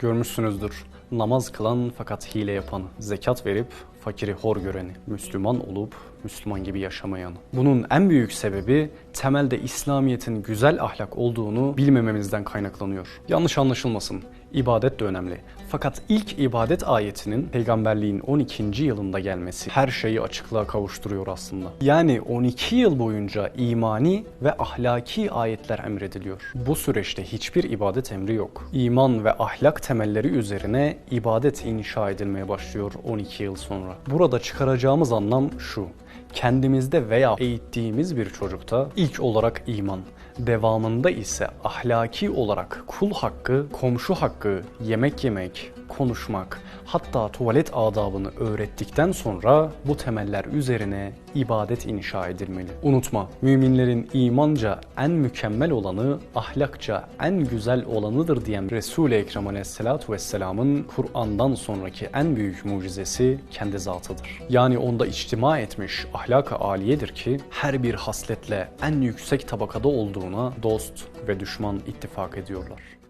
Görmüşsünüzdür. Namaz kılan fakat hile yapan, zekat verip fakiri hor göreni, Müslüman olup Müslüman gibi yaşamayan. Bunun en büyük sebebi temelde İslamiyet'in güzel ahlak olduğunu bilmememizden kaynaklanıyor. Yanlış anlaşılmasın. İbadet de önemli. Fakat ilk ibadet ayetinin peygamberliğin 12. yılında gelmesi her şeyi açıklığa kavuşturuyor aslında. Yani 12 yıl boyunca imani ve ahlaki ayetler emrediliyor. Bu süreçte hiçbir ibadet emri yok. İman ve ahlak temelleri üzerine ibadet inşa edilmeye başlıyor 12 yıl sonra. Burada çıkaracağımız anlam şu. Kendimizde veya eğittiğimiz bir çocukta ilk olarak iman, devamında ise ahlaki olarak kul hakkı, komşu hakkı, yemek yemek, konuşmak, hatta tuvalet adabını öğrettikten sonra bu temeller üzerine ibadet inşa edilmeli. Unutma, müminlerin imanca en mükemmel olanı, ahlakça en güzel olanıdır diyen Resul-i Ekrem Aleyhisselatü Vesselam'ın Kur'an'dan sonraki en büyük mucizesi kendi zatıdır. Yani onda içtima etmiş ahlak-ı aliyedir ki her bir hasletle en yüksek tabakada olduğuna dost ve düşman ittifak ediyorlar.